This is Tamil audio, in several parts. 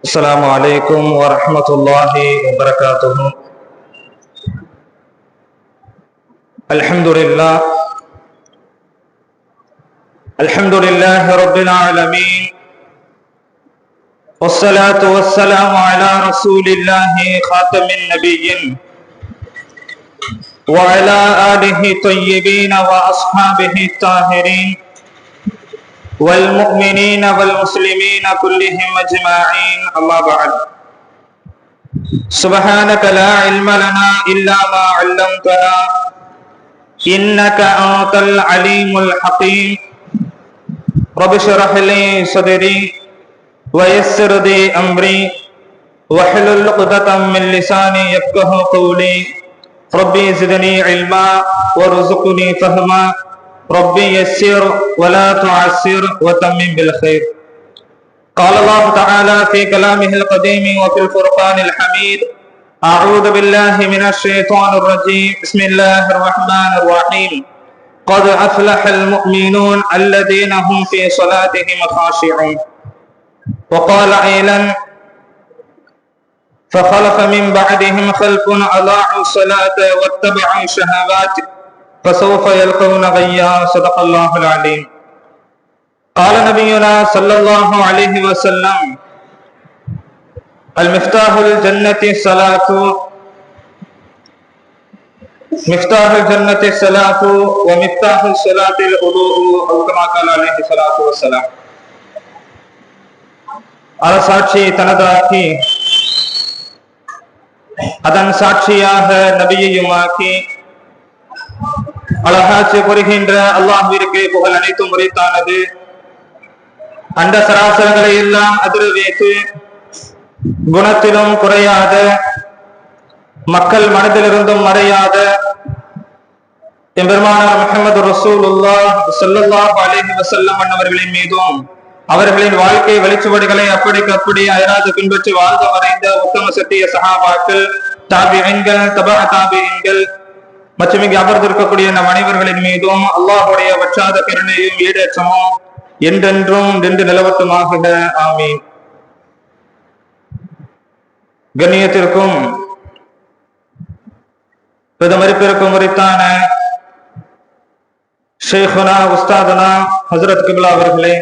السلام عليكم ورحمة الله وبركاته. الحمد لله. الحمد لله رب العالمين. والصلاة والسلام على رسول الله خاتم النبيين وعلى آله طيبين وأصحابه الطاهرين. والمؤمنين والمسلمين كلهم أجمعين. أما بعد. سبحانك لا علم لنا إلا ما علمتنا إنك أنت العليم الحكيم. رب اشرح لي صدري ويسر لي أمري واحلل عقدة من لساني يفقه قولي. ربي زدني علما وارزقني فهما. ربي يسر ولا تعسر وتمم بالخير. قال الله تعالى في كلامه القديم وفي الفرقان الحميد أعوذ بالله من الشيطان الرجيم. بسم الله الرحمن الرحيم. قد أفلح المؤمنون الذين هم في صلاتهم خاشعون. وقال أيضا فخلف من بعدهم خلف أضاعوا الصلاة واتبعوا الشهوات فسوف يلقون غيا صدق الله العليم قال نبينا صلى الله عليه وسلم المفتاح الجنة الصلاة مفتاح الجنة الصلاة ومفتاح الصلاة الوضوء أو كما قال عليه الصلاة والسلام அரசாட்சி தனதாக்கி அதன் சாட்சியாக நபியையுமாக்கி அழகாச்சு புரிகின்ற அல்லாஹிற்கு புகழ் அனைத்தும் முறைத்தானது அந்த சராசரங்களை எல்லாம் அதிர வைத்து குணத்திலும் குறையாத மக்கள் மனதிலிருந்தும் மறையாத எம்பெருமானார் முகமது ரசூலுல்லா ஸல்லல்லாஹு அலைஹி வசல்லம் அண்ணவர்களின் மீதும் அவர்களின் வாழ்க்கை வெளிச்சுவடுகளை அப்படிக்கு அப்படி அயராது பின்பற்றி வாழ்ந்து மறைந்த உத்தம சத்திய சஹாபாக்கள் தாபியன்கள் தபா தாபியன்கள் மற்றும் இங்கு அமர்ந்திருக்கக்கூடிய நம் அனைவர்களின் மீதும் அல்லாஹுடைய வற்றாத கருணையும் ஈடேற்றமும் என்றென்றும் நின்று நிலவட்டுமாக. ஆமீன். கண்ணியத்திற்கும் பிரதமரிப்பிற்கும் முறைத்தான ஷேகுனா உஸ்தாதனா ஹசரத் கிபிலா அவர்களே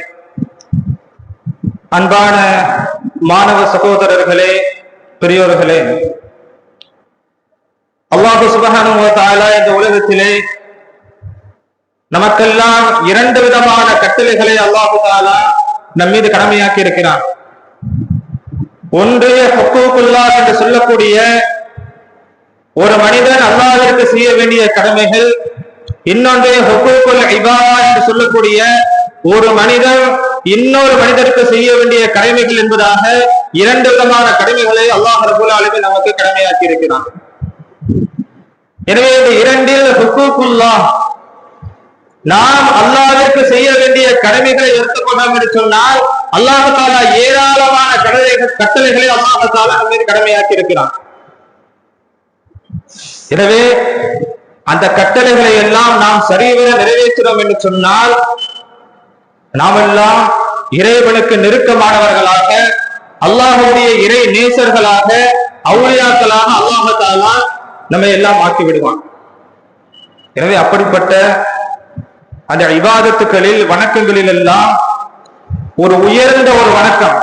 அன்பான மாணவ சகோதரர்களே பெரியோர்களே அல்லாஹு சுபஹானு தாலா இந்த உலகத்திலே நமக்கெல்லாம் இரண்டு விதமான கட்டளைகளை அல்லாஹு தாலா நம் மீது கடமையாக்கி இருக்கிறான் ஒன்று ஹொக்கூக்குல்லா என்று சொல்லக்கூடிய ஒரு மனிதன் அல்லாஹிற்கு செய்ய வேண்டிய கடமைகள் இன்னொன்று ஹொக்கூக்குல் இபாதா என்று சொல்லக்கூடிய ஒரு மனிதன் இன்னொரு மனிதருக்கு செய்ய வேண்டிய கடமைகள் என்பதாக இரண்டு விதமான கடமைகளை அல்லாஹ் ரபுல் ஆலமீன் நமக்கு கடமையாக்கி இருக்கிறான் எனவே இந்த இரண்டில் ஹுக்கூக்குல்லா நாம் அல்லாவிற்கு செய்ய வேண்டிய கடமைகளை எடுத்துக்கொண்டோம் என்று சொன்னால் அல்லாஹாலா ஏராளமான கடலைகள் கட்டளைகளை அல்லாஹாலா நம்ம கடமையாக்கி இருக்கிறான். எனவே அந்த கட்டளைகளை எல்லாம் நாம் சரிவர நிறைவேற்றுறோம் என்று சொன்னால் நாமெல்லாம் இறைவனுக்கு நெருக்கமானவர்களாக அல்லாஹுடைய இறை நேசர்களாக அவுளியாக்களாக அல்லாஹாலா நம்ம எல்லாம் ஆக்கி விடுவான். எனவே அப்படிப்பட்ட அந்த விவாதத்துக்களில் வணக்கங்களில் எல்லாம் ஒரு உயர்ந்த ஒரு வணக்கம்.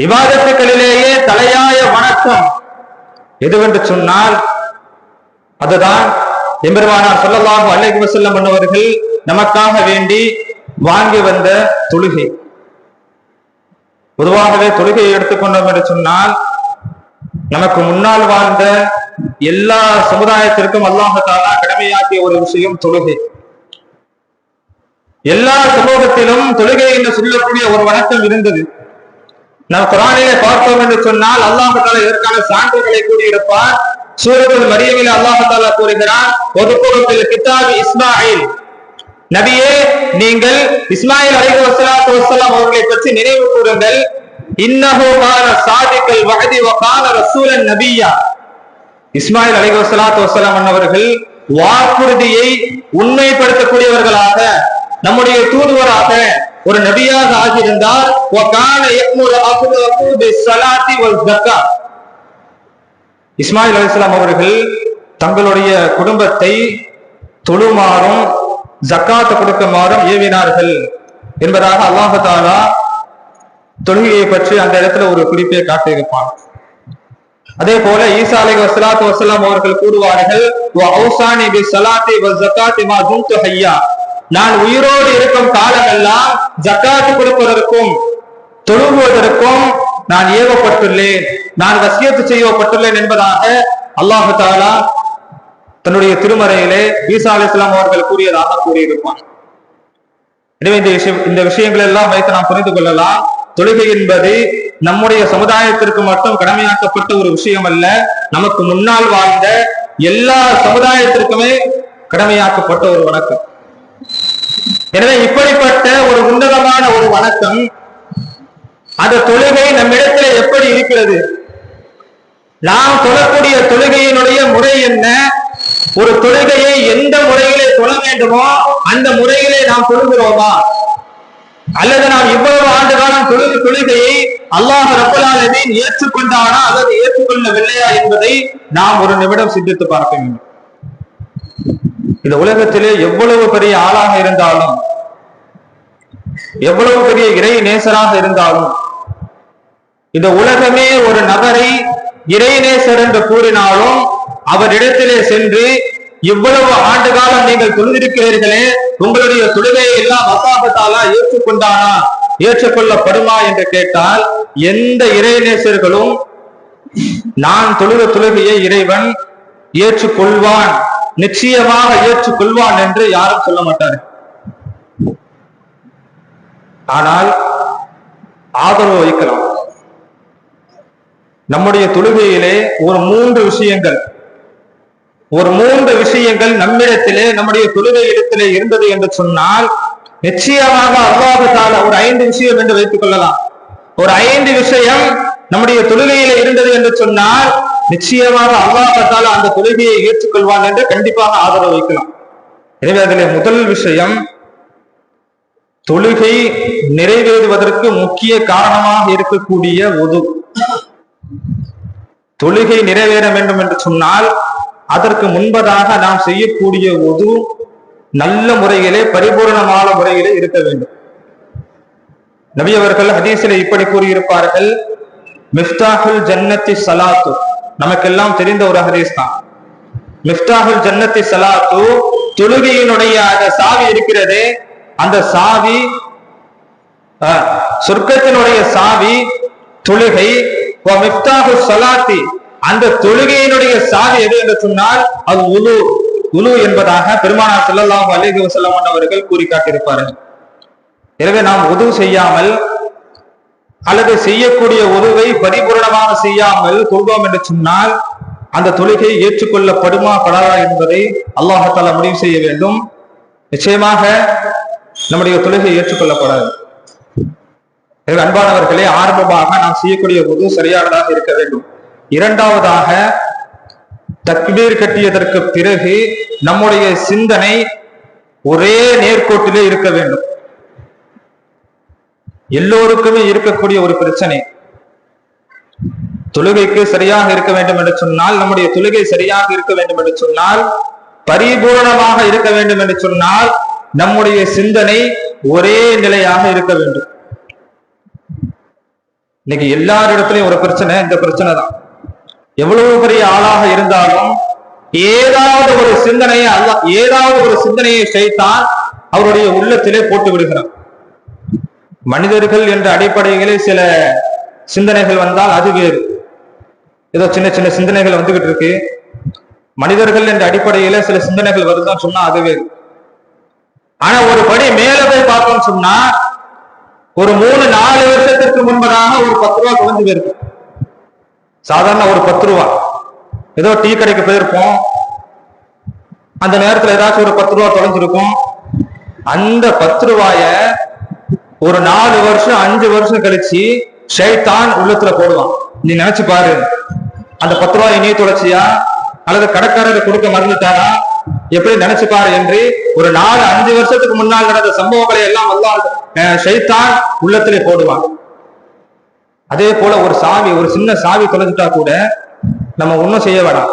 விவாதத்துக்களிலேயே தலையாய வணக்கம். எதுவென்று சொன்னால் அதுதான் எம்பெருமானார் சொல்லலாம் அல்லை வஸல்லம் பண்ணவர்கள் நமக்காக வேண்டி வாங்கி வந்த தொழுகை. பொதுவாகவே தொழுகையை எடுத்துக்கொண்டோம் என்று சொன்னால் நமக்கு முன்னால் வாழ்ந்த எல்லா சமுதாயத்திற்கும் அல்லாஹாலா கடமையாக்கிய ஒரு விஷயம் தொழுகை. எல்லா சமூகத்திலும் தொழுகை என்று சொல்லக்கூடிய ஒரு வணக்கம் இருந்தது. நாம் குரானிலே பார்த்தோம் என்று சொன்னால் அல்லாஹால இதற்கான சான்றுகளை கூறியிருப்பார். சூரத்தில் மரியமில் அல்லாஹாலா கூறுகிறார் ஒதுக்குறத்தில் கிதாபி இஸ்மாயில். நபியே நீங்கள் இஸ்மாயில் அலைஹி வசலாத்து வசலாம் அவர்களை பற்றி நினைவு கூறுங்கள். இன்னஹு சாதிக்கல் வகதி வகான ரசூலன் நபியா. இஸ்மாயில் அலிக வசலாத்து வசலாம் அன்னவர்கள் வாக்குறுதியை உண்மைப்படுத்தக்கூடியவர்களாக நம்முடைய தூதுவராக ஒரு நபியாக ஆகியிருந்தார். இஸ்மாயில் அலிஸ்லாம் அவர்கள் தங்களுடைய குடும்பத்தை தொழுமாறும் ஜக்காத்து கொடுக்குமாறும் ஏவினார்கள் என்பதாக அல்லாஹாலா தொழுகையை பற்றி அந்த இடத்துல ஒரு குறிப்பை காட்டியிருப்பான். அதே போல ஈசா வசலாத் வசலாம் அவர்கள் கூறுவார்கள் நான் உயிரோடு இருக்கும் காலமெல்லாம் ஜக்காத்து கொடுப்பதற்கும் தொழுகுவதற்கும் நான் ஏவப்பட்டுள்ளேன். நான் வசியத்து செய்யப்பட்டுள்ளேன் என்பதாக அல்லாஹு தாலா தன்னுடைய திருமறையிலே ஈசா அலிஸ்லாம் அவர்கள் கூறியதாக கூறியிருப்பான். எனவே இந்த விஷயம் இந்த விஷயங்கள் எல்லாம் வைத்து நாம் புரிந்து கொள்ளலாம். தொழுகை என்பது நம்முடைய சமுதாயத்திற்கு மட்டும் கடமையாக்கப்பட்ட ஒரு விஷயம் அல்ல நமக்கு முன்னால் வாழ்ந்த எல்லா சமுதாயத்திற்குமே கடமையாக்கப்பட்ட ஒரு வணக்கம். எனவே இப்படிப்பட்ட ஒரு உன்னதமான ஒரு வணக்கம் அந்த தொழுகை நம்மிடத்தில் எப்படி இருக்கிறது? நாம் தொழக்கூடிய தொழுகையினுடைய முறை என்ன? ஒரு தொழுகையை எந்த முறையிலே தொழ வேண்டுமோ அந்த முறையிலே நாம் தொழுகிறோமா? அல்லது நாம் இவ்வளவு ஆண்டு தொழுது தொழுகையை அல்லாஹ் ரப்பலாலமீன் ஏற்றுக்கொண்டானா அல்லது ஏற்றுக்கொள்ளவில்லையா என்பதை நாம் ஒரு நிமிடம் சிந்தித்து பார்க்க வேண்டும். இந்த உலகத்திலே எவ்வளவு பெரிய ஆளாக இருந்தாலும் எவ்வளவு பெரிய இறை நேசராக இருந்தாலும் இந்த உலகமே ஒரு நபரை இறை நேசர் என்று கூறினாலும் அவரிடத்திலே சென்று இவ்வளவு ஆண்டு காலம் நீங்கள் தொழுதிருக்கிறீர்களே உங்களுடைய தொழுகையை எல்லாம் அசாபத்தாலா ஏற்றுக்கொண்டானா? ஏற்றுக்கொள்ளப்படுமா என்று கேட்டால் எந்த இறைநேசர்களும் நான் தொழுத தொழுகையை இறைவன் ஏற்றுக்கொள்வான் நிச்சயமாக ஏற்றுக்கொள்வான் என்று யாரும் சொல்ல மாட்டார் ஆனால் ஆதரவு வைக்கலாம் நம்முடைய தொழுகையிலே ஒரு மூன்று விஷயங்கள். ஒரு மூன்று விஷயங்கள் நம்மிடத்திலே நம்முடைய தொழுகை இடத்திலே இருந்தது என்று சொன்னால் நிச்சயமாக அல்லாஹு தாலா ஒரு ஐந்து விஷயம் என்று வைத்துக் கொள்ளலாம். ஒரு ஐந்து விஷயம் நம்முடைய தொழுகையில இருந்தது என்று சொன்னால் நிச்சயமாக அல்லாஹு அந்த தொழுகையை ஏற்றுக்கொள்வான் என்று கண்டிப்பாக ஆதரவு வைக்கலாம். எனவே அதிலே முதல் விஷயம் தொழுகை நிறைவேறுவதற்கு முக்கிய காரணமாக இருக்கக்கூடிய ஒது தொழுகை நிறைவேற வேண்டும் என்று சொன்னால் அதற்கு முன்பதாக நாம் செய்யக்கூடிய ஒது நல்ல முறையிலே பரிபூரணமான முறையிலே இருக்க வேண்டும். நபி அவர்கள் ஹதீஸிலே இப்படி கூறியிருப்பார்கள் மிஃப்தாஹுல் ஜன்னத்தி சலாத்து நமக்கெல்லாம் தெரிந்த ஒரு ஹதீஸ் தான். மிஃப்தாஹுல் ஜன்னத்தி சலாத்து தொழுகையினுடைய அந்த சாவி இருக்கிறதே அந்த சாவி அஹ், சொர்க்கத்தினுடைய சாவி தொழுகை வ மிஃப்தாஹு அந்த தொழுகையினுடைய சாவி எது என்று சொன்னால் அது உலு குழு என்பதாக பெருமானார் ஸல்லல்லாஹு அலிஹி வஸல்லம் அவர்கள் கூறி காட்டியிருப்பார்கள். எனவே நாம் உதவு செய்யாமல் அல்லது செய்யக்கூடிய உதவை பரிபூரணமாக செய்யாமல் கொள்வோம் என்று சொன்னால் அந்த தொழுகை ஏற்றுக்கொள்ளப்படுமா படாதா என்பதை அல்லாஹால முடிவு செய்ய வேண்டும். நிச்சயமாக நம்முடைய தொழுகை ஏற்றுக்கொள்ளப்படாது. அன்பானவர்களே ஆரம்பமாக நாம் செய்யக்கூடிய உது சரியானதாக இருக்க வேண்டும். இரண்டாவதாக தக்பீர் கட்டியதற்கு பிறகு நம்முடைய சிந்தனை ஒரே நேர்கோட்டிலே இருக்க வேண்டும். எல்லோருக்குமே இருக்கக்கூடிய ஒரு பிரச்சனை. தொழுகைக்கு சரியாக இருக்க வேண்டும் என்று சொன்னால் நம்முடைய தொழுகை சரியாக இருக்க வேண்டும் என்று சொன்னால் பரிபூரணமாக இருக்க வேண்டும் என்று சொன்னால் நம்முடைய சிந்தனை ஒரே நிலையாக இருக்க வேண்டும். இன்னைக்கு எல்லாரிடத்திலையும் ஒரு பிரச்சனை இந்த பிரச்சனை தான் எவ்வளவு பெரிய ஆளாக இருந்தாலும் ஏதாவது ஒரு சிந்தனையை அல்ல ஏதாவது ஒரு சிந்தனையை செய்தான் அவருடைய உள்ளத்திலே போட்டு விடுகிறார். மனிதர்கள் என்ற அடிப்படையிலே சில சிந்தனைகள் வந்தால் அது வேறு. ஏதோ சின்ன சின்ன சிந்தனைகள் வந்துகிட்டு இருக்கு. மனிதர்கள் என்ற அடிப்படையில சில சிந்தனைகள் வருதுன்னு சொன்னா அது வேறு. ஆனா ஒரு படி மேல போய் பார்த்தோம்னு சொன்னா ஒரு மூணு நாலு வருஷத்திற்கு முன்பதாக ஒரு பத்து ரூபா குறைஞ்சு போயிருக்கு. சாதாரண ஒரு பத்து ரூபா. ஏதோ டீ கடைக்கு போயிருப்போம். அந்த நேரத்துல ஏதாச்சும் ஒரு பத்து ரூபா தொலைஞ்சிருக்கும். அந்த பத்து ரூபாய ஒரு நாலு வருஷம் அஞ்சு வருஷம் கழிச்சு ஷைத்தான் உள்ளத்துல போடுவான். நீ நினைச்சு பாரு. அந்த பத்து ரூபாய் நீ தொலைச்சியா? அல்லது கடைக்காரருக்கு கொடுக்க மறந்துட்டாரா எப்படி நினைச்சு பாரு என்று ஒரு நாலு அஞ்சு வருஷத்துக்கு முன்னால் நடந்த சம்பவங்களை எல்லாம் அல்லாஹ் ஷைத்தான் உள்ளத்திலே போடுவான். அதே போல ஒரு சாவி ஒரு சின்ன சாவி தொலைஞ்சிட்டா கூட நம்ம ஒன்றும் செய்ய வேணாம்.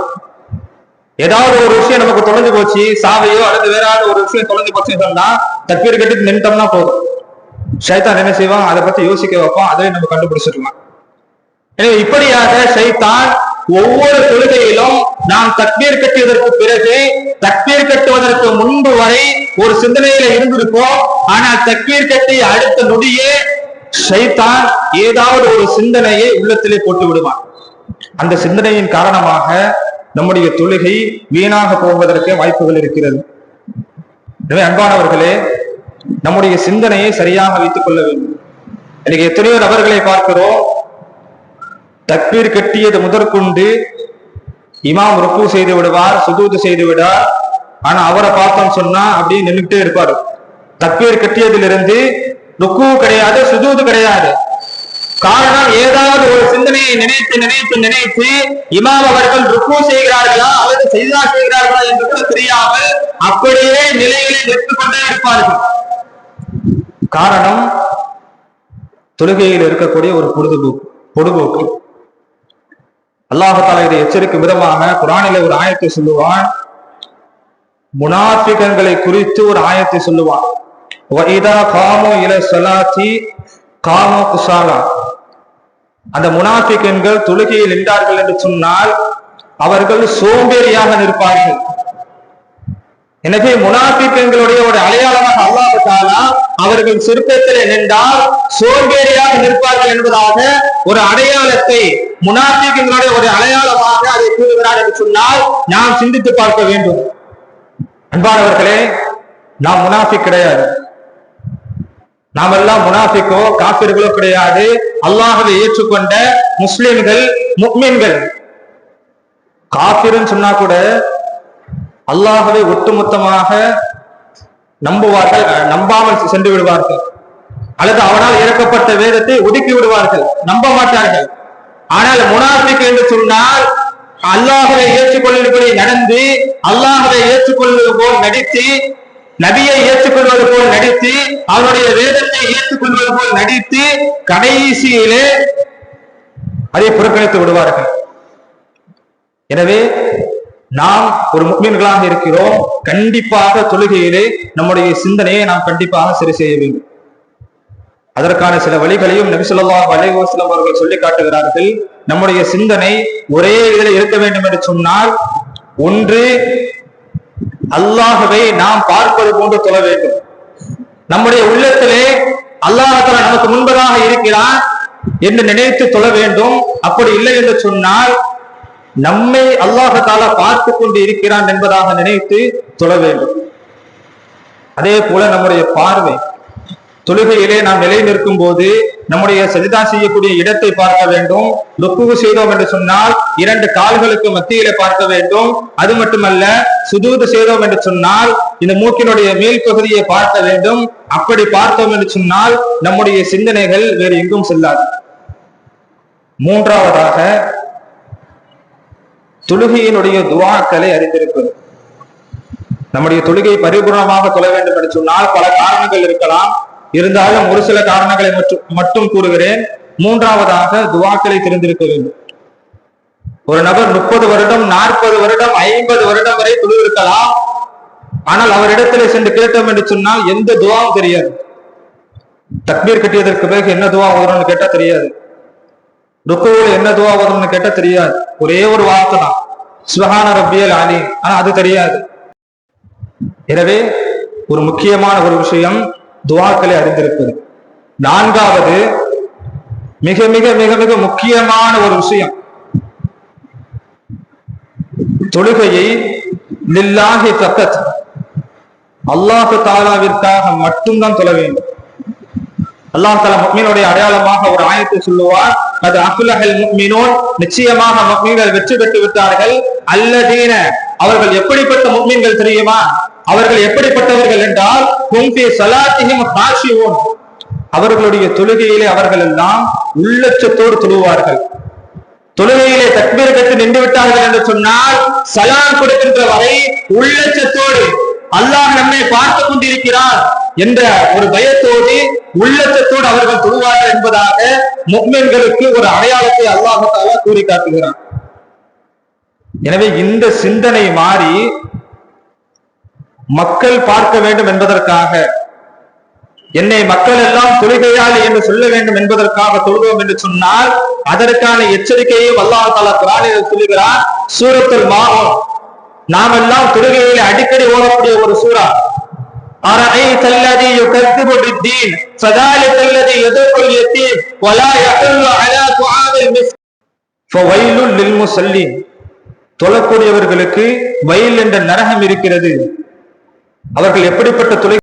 ஏதாவது ஒரு விஷயம் நமக்கு தொலைஞ்சு போச்சு சாவையோ அல்லது வேற ஒரு விஷயம் தொலைஞ்சு போச்சுன்னு சொன்னா தப்பீர் கட்டி நின்ட்டோம்னா போதும். ஷைத்தான் என்ன செய்வான்? அதை பத்தி யோசிக்க வைப்போம் அதை நம்ம கண்டுபிடிச்சிடலாம். எனவே இப்படியாக ஷைத்தான் ஒவ்வொரு தொழுகையிலும் நாம் தக்பீர் கட்டியதற்கு பிறகு தக்பீர் கட்டுவதற்கு முன்பு வரை ஒரு சிந்தனையில இருந்திருப்போம். ஆனால் தக்பீர் கட்டி அடுத்த நொடியே ஷைத்தான் ஏதாவது ஒரு சிந்தனையை உள்ளத்திலே போட்டு விடுவான். அந்த சிந்தனையின் காரணமாக நம்முடைய தொழுகை வீணாக போவதற்கு வாய்ப்புகள் இருக்கிறது. எனவே அன்பானவர்களே நம்முடைய சிந்தனையை சரியாக வைத்துக் கொள்ள வேண்டும். இன்னைக்கு எத்தனையோ நபர்களை பார்க்கிறோம். தக்பீர் கட்டியது முதற்கொண்டு இமாம் ருக்கு செய்து விடுவார் சுதூது செய்து விடார் ஆனா அவரை பார்த்தோம் சொன்னா அப்படியே நின்றுட்டே இருப்பாரு. தக்பீர் கட்டியதிலிருந்து ருக்கு கிடையாது சுஜூது கிடையாது. காரணம் ஏதாவது ஒரு சிந்தனையை நினைத்து நினைத்து நினைத்து இமாம் அவர்கள் ருக்கு செய்கிறார்களா அல்லது செய்தா செய்கிறார்களா என்று கூட தெரியாமல் அப்படியே நிலையிலே நிற்று கொண்டே இருப்பார்கள். காரணம் தொழுகையில் இருக்கக்கூடிய ஒரு பொழுதுபோக்கு. பொழுதுபோக்கு அல்லாஹால இதை எச்சரிக்கும் விதமாக குரானில ஒரு ஆயத்தை சொல்லுவான். முனாஃபிகங்களை குறித்து ஒரு ஆயத்தை சொல்லுவான். வைதா காமோ இல சொலாத்தி காமோ குசாலா அந்த முனாஃபிக்கன்கள் தொழுகையில் நின்றார்கள் என்று சொன்னால் அவர்கள் சோம்பேறியாக நிற்பார்கள். எனவே முனாபிக்கங்களுடைய ஒரு அடையாளமாக அல்லாவிட்டாலா அவர்கள் சிற்பத்திலே நின்றால் சோம்பேறியாக நிற்பார்கள் என்பதாக ஒரு அடையாளத்தை முனாபிக்கங்களுடைய ஒரு அடையாளமாக அதை கூறுகிறார் என்று சொன்னால் நாம் சிந்தித்து பார்க்க வேண்டும். அன்பானவர்களே நாம் முனாஃபிக் கிடையாது. நாம் எல்லாம் முனாஃபிக்கோ காபிர்களோ கிடையாது. அல்லாஹவை ஏற்றுக்கொண்ட முஸ்லிம்கள் முக்மீன்கள். காபிர்னு சொன்னா கூட அல்லாஹவை ஒட்டுமொத்தமாக நம்புவார்கள் நம்பாமல் சென்று விடுவார்கள். அல்லது அவனால் இறக்கப்பட்ட வேதத்தை ஒதுக்கி விடுவார்கள் நம்ப மாட்டார்கள். ஆனால் முனாஃபிக் என்று சொன்னால் அல்லாஹவை ஏற்றுக்கொள்ளும்படி நடந்து அல்லாஹவை ஏற்றுக்கொள்வது போல் நடித்து நபியை ஏற்றுக்கொள்வது போல் நடித்து அவருடைய வேதத்தை ஏற்றுக்கொள்வது போல் நடித்து கடைசியிலே அதை புறக்கணித்து விடுவார்கள். எனவே நாம் ஒரு முக்மீன்களாக இருக்கிறோம். கண்டிப்பாக தொழுகையிலே நம்முடைய சிந்தனையை நாம் கண்டிப்பாக சரி செய்ய வேண்டும். அதற்கான சில வழிகளையும் நபிசுல்லா ஸல்லல்லாஹு அவர்கள் சொல்லி காட்டுகிறார்கள். நம்முடைய சிந்தனை ஒரே இதில் இருக்க வேண்டும் என்று சொன்னால் ஒன்று அல்லாகவே நாம் பார்ப்பது போன்று தொழ வேண்டும். நம்முடைய உள்ளத்திலே அல்லாஹால நமக்கு முன்பதாக இருக்கிறான் என்று நினைத்து தொழ வேண்டும். அப்படி இல்லை என்று சொன்னால் நம்மை அல்லாஹால பார்த்து கொண்டு இருக்கிறான் என்பதாக நினைத்து தொழ வேண்டும். அதே போல நம்முடைய பார்வை தொழுகையிலே நாம் நிலை நிற்கும் போது நம்முடைய சஜிதா செய்யக்கூடிய இடத்தை பார்க்க வேண்டும். ருக்குவு செய்தோம் என்று சொன்னால் இரண்டு கால்களுக்கு மத்தியிலே பார்க்க வேண்டும். அது மட்டுமல்ல சுதூது செய்தோம் என்று சொன்னால் இந்த மூக்கினுடைய மேல் பகுதியை பார்க்க வேண்டும். அப்படி பார்த்தோம் என்று சொன்னால் நம்முடைய சிந்தனைகள் வேறு எங்கும் செல்லாது. மூன்றாவதாக தொழுகையினுடைய துவாக்களை அறிந்திருப்பது. நம்முடைய தொழுகை பரிபூர்ணமாக தொழ வேண்டும் என்று சொன்னால் பல காரணங்கள் இருக்கலாம். இருந்தாலும் ஒரு சில காரணங்களை மட்டும் மட்டும் கூறுகிறேன். மூன்றாவதாக துவாக்களை தெரிந்திருக்க வேண்டும். ஒரு நபர் முப்பது வருடம் நாற்பது வருடம் ஐம்பது வருடம் வரை துளிர்க்கலாம் ஆனால் அவரிடத்தில் சென்று கேட்டோம் என்று சொன்னால் எந்த துவாவும் தெரியாது. தக்பீர் கட்டியதற்கு பிறகு என்ன துவா வரும்னு கேட்டா தெரியாது. ருக்குவில் என்ன துவா வரும்னு கேட்டா தெரியாது. ஒரே ஒரு வார்த்தை தான். சுபஹான ரப்பியல் அலி ஆனா அது தெரியாது. எனவே ஒரு முக்கியமான ஒரு விஷயம் துவாக்களை அறிந்திருப்பது. நான்காவது மிக மிக மிக மிக முக்கியமான ஒரு விஷயம். தொழுகையை லில்லாஹி ஃபக்கத் அல்லாஹு தாலாவிற்காக மட்டும்தான் தொழ வேண்டும். அல்லாஹ் தாலா முக்மீனுடைய அடையாளமாக ஒரு ஆயத்தை சொல்லுவார் அது அகுலஹல் முக்மீனோன். நிச்சயமாக முக்மீன்கள் வெற்றி பெற்று விட்டார்கள். அல்லதீன அவர்கள் எப்படிப்பட்ட முக்மீன்கள் தெரியுமா? அவர்கள் எப்படிப்பட்டவர்கள் என்றால் கும்பி சலாத்திஹிம் காஷியூன் அவர்களுடைய தொழுகையிலே அவர்கள் எல்லாம் உள்ளச்சத்தோடு தொழுவார்கள். தொழுகையிலே தக்பீர் கட்டு நின்று விட்டார்கள் என்று சொன்னால் சலாம் கொடுக்கின்ற வரை உள்ளச்சத்தோடு அல்லாஹ் நம்மை பார்த்து கொண்டிருக்கிறான் என்ற ஒரு பயத்தோடு உள்ளச்சத்தோடு அவர்கள் தொழுவார்கள் என்பதாக முக்மென்களுக்கு ஒரு அடையாளத்தை அல்லாஹால கூறி காட்டுகிறான் எனவே இந்த சிந்தனை மாறி மக்கள் பார்க்க வேண்டும் என்பதற்காக என்னை மக்கள் எல்லாம் தொழுகையாளி என்று சொல்ல வேண்டும் என்பதற்காக தொழுவோம் என்று சொன்னால் அதற்கான எச்சரிக்கையும் அல்லாஹ் தாலா குரானில் சொல்லுகிறார் சூரத்துல் மாஹம் நாம் எல்லாம் தொழுகையில அடிக்கடி ஓடக்கூடிய ஒரு சூறா أرأيت الذي يكذب بالدين فذلك الذي يدعو اليتيم ولا يحل على طعام المسكين فويل للمصلين தொழக்கூடியவர்களுக்கு வயல் என்ற நரகம் இருக்கிறது அவர்கள் எப்படிப்பட்ட துளை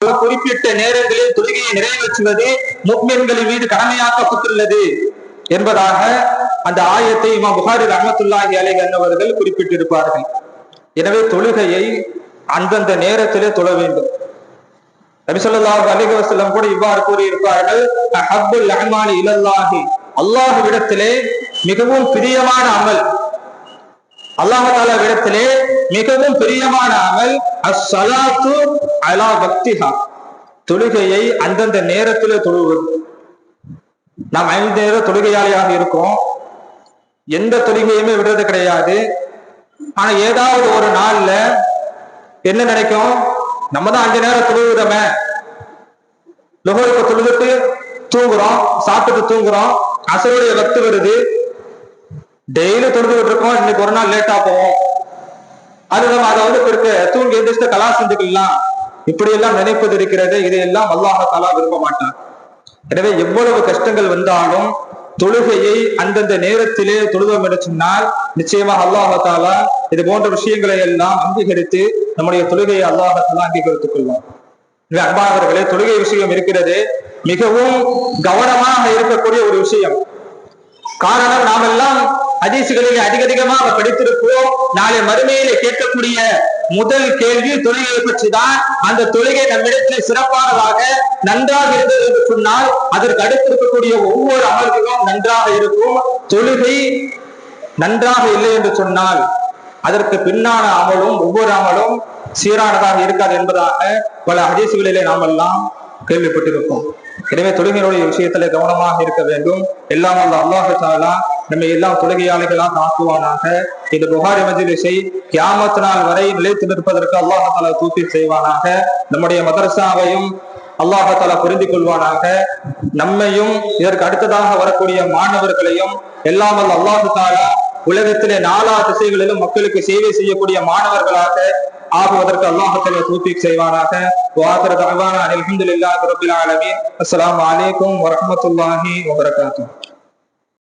குறிப்பிட்ட நேரங்களில் தொழுகையை நிறைவேற்றுவது முக்மீன்களின் மீது கடமையாக்கப்பட்டுள்ளது என்பதாக அந்த ஆயத்தை இமாம் புகாரி ரஹமத்துல்லாஹி அலை அன்னவர்கள் குறிப்பிட்டிருப்பார்கள். எனவே தொழுகையை அந்தந்த நேரத்திலே தொழ வேண்டும். நபி ஸல்லல்லாஹு அலைஹி கூட இவ்வாறு கூறியிருப்பார்கள் அஹப்புல் அஹ்மானி இலல்லாஹி அல்லாஹுவிடத்திலே மிகவும் பிரியமான அமல். அல்லாஹால விடத்திலே மிகவும் பிரியமான அமல் அசலாத்து அலா பக்திஹா தொழுகையை அந்தந்த நேரத்தில் தொழுவது நாம் ஐந்து நேர தொழுகையாளியாக இருக்கோம். எந்த தொழுகையுமே விடுறது கிடையாது. ஆனா ஏதாவது ஒரு நாள்ல என்ன நினைக்கும்? நம்ம தான் அஞ்சு நேரம் தொழுகிறோமே லுகருக்கு தொழுதுட்டு தூங்குறோம் சாப்பிட்டு தூங்குறோம். அசருடைய வக்து வருது. டெய்லி தொழுதுகிட்டு இருக்கோம் இன்னைக்கு ஒரு நாள் லேட்டா போவோம். அது நம்ம அதை வந்து பிறகு தூங்கி எந்திரிச்சு கலா செஞ்சுக்கலாம். இப்படி எல்லாம் நினைப்பது இருக்கிறது. இதையெல்லாம் அல்லாஹ் தாலா விரும்ப மாட்டார் எனவே எவ்வளவு கஷ்டங்கள் வந்தாலும் தொழுகையை அந்தந்த நேரத்திலே தொழுவோம் என்று சொன்னால் நிச்சயமாக அல்லாஹாலா இது போன்ற விஷயங்களை எல்லாம் அங்கீகரித்து நம்முடைய தொழுகையை அல்லாஹ் அங்கீகரித்துக் கொள்வான். எனவே அன்பானவர்களே தொழுகை விஷயம் இருக்கிறது. மிகவும் கவனமாக இருக்கக்கூடிய ஒரு விஷயம். காரணம் நாம் எல்லாம் ஹதீசுகளிலே அதிக அதிகமாக படித்திருப்போம் நாளை மறுமையிலே கேட்கக்கூடிய முதல் கேள்வி தொழுகையை பற்றி தான் அந்த தொழுகை நம்மிடத்தில் சிறப்பானதாக நன்றாக இருந்தது என்று சொன்னால் அதற்கு அடுத்து இருக்கக்கூடிய ஒவ்வொரு அமல்களும் நன்றாக இருக்கும். தொழுகை நன்றாக இல்லை என்று சொன்னால் அதற்கு பின்னான அமலும் ஒவ்வொரு அமலும் சீரானதாக இருக்காது என்பதாக பல ஹதீசுகளிலே நாம் எல்லாம் கேள்விப்பட்டிருப்போம். எனவே தொழுகையினுடைய விஷயத்துல கவனமாக இருக்க வேண்டும். எல்லாம் அந்த அல்லாஹாலா நம்ம நம்மை எல்லாம் தொழுகையாளிகளாக ஆக்குவானாக. இந்த புகாரி மஜிலிசை கியாமத்து நாள் வரை நிலைத்து நிற்பதற்கு அல்லாஹ் தூக்கி செய்வானாக. நம்முடைய மதரசாவையும் அல்லாஹசாலா புரிந்து கொள்வானாக. நம்மையும் இதற்கு அடுத்ததாக வரக்கூடிய மாணவர்களையும் எல்லாம் அல்ல அல்லாஹு தாலா உலகத்திலே நாலா திசைகளிலும் மக்களுக்கு சேவை செய்யக்கூடிய மாணவர்களாக ஆகுவதற்கு அல்லாஹத்தில் தூஃபீக் செய்வானாக. வாஹிர தஅவானா அல்ஹம்துலில்லாஹி ரப்பில் ஆலமீன். அஸ்ஸலாமு